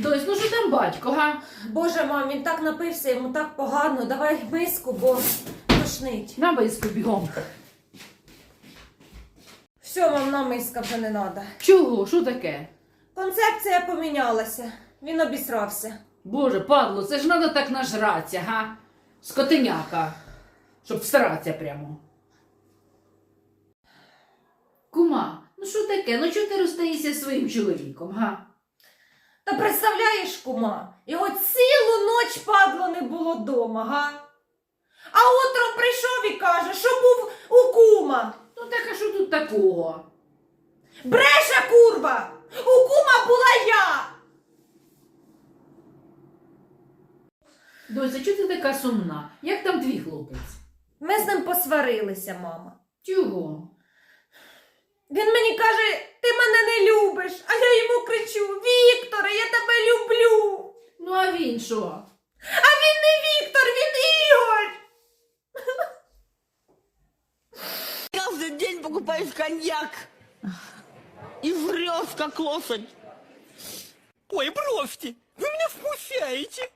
Дось, ну що там батько, га? Боже, мам, він так напився, йому так погано. Давай миску, бо тошнить. На виску бігом. Все, мам, нам миска вже не треба. Чого? Що таке? Концепція помінялася. Він обісрався. Боже, падло, це ж треба так нажратися, га? Скотиняка. Щоб всратися прямо. Кума, ну що таке? Ну чого ти розстаєшся зі своїм чоловіком, га? Та представляєш, кума, його цілу ноч падло не було дома, га? А утром прийшов і каже, що був у кума. Ну так а що тут такого? Бреше курва! У кума була я! Дося, чого ти така сумна? Як там твій хлопець? Ми з ним посварилися, мама. Чого? Він мені каже, ти мене не любиш, а я йому кричу: Вікторе, я тебе люблю. Ну а він що? А він не Віктор, він Ігор. Каждый день покупаешь коньяк и врешь, как лошадь. Ой, бросьте, вы меня смущаете.